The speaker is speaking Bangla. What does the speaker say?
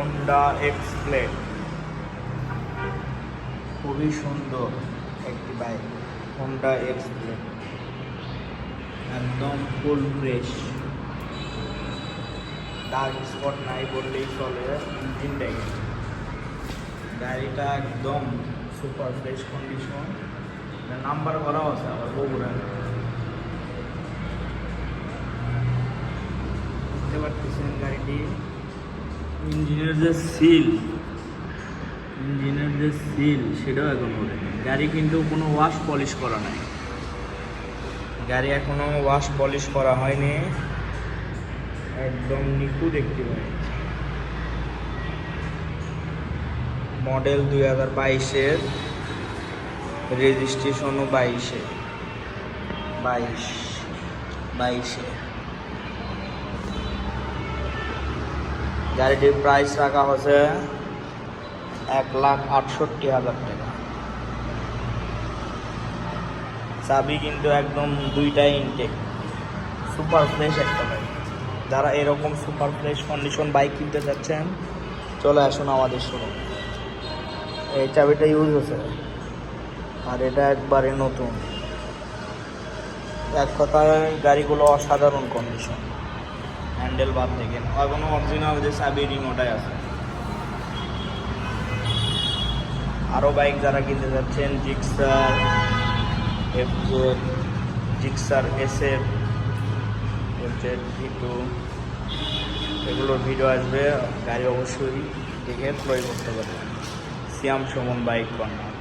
হন্ডা এক্স প্লেট খুবই সুন্দর। একটি বাইক হন্ডা এক্স প্লেট একদম ফুল ফ্রেশ ডার্ক স্পট নাই বললেই চলে ইঞ্জিন ইঞ্জিনটাই গাড়িটা একদম সুপার ফ্রেশ কন্ডিশন নাম্বার করাও আছে আবার বগুড়া। বুঝতে পারতেছেন গাড়িটি? ইঞ্জিনের যে সিল, ইঞ্জিনের যে সিল, সেটাও এখন ওঠেনি গাড়ি কিন্তু কোনো ওয়াশ পলিশ করা নাই। গাড়ি এখনও ওয়াশ পলিশ করা হয়নি। একদম নিখুঁত একটি বাইক মডেল দুই হাজার বাইশের রেজিস্ট্রেশনও বাইশে। বাইশ, বাইশে। গাড়িটির প্রাইস রাখা হচ্ছে এক লাখ আটষট্টি হাজার টাকা। চাবি কিন্তু একদম দুইটাই ইনটেক সুপার ফ্রেশ একটা বাইক যারা এরকম সুপার ফ্রেশ কন্ডিশন বাইক কিনতে চাচ্ছেন, চলে আসুন আমাদের শোরুম এই চাবিটা ইউজ হচ্ছে আর এটা একবারে নতুন। এক কথায় গাড়িগুলো অসাধারণ কন্ডিশন হ্যান্ডেল বাদ থেকে এখনও অরিজিনাল যে চাবি রিমোটাই আছে। আরও বাইক যারা কিনতে যাচ্ছেন Gixxer F Gixxer S F V two এগুলোর ভিডিও আসবে, গাড়ি অবশ্যই দেখে ক্রয় করতে পারবেন। সিয়াম সুমন বাইক কর্নার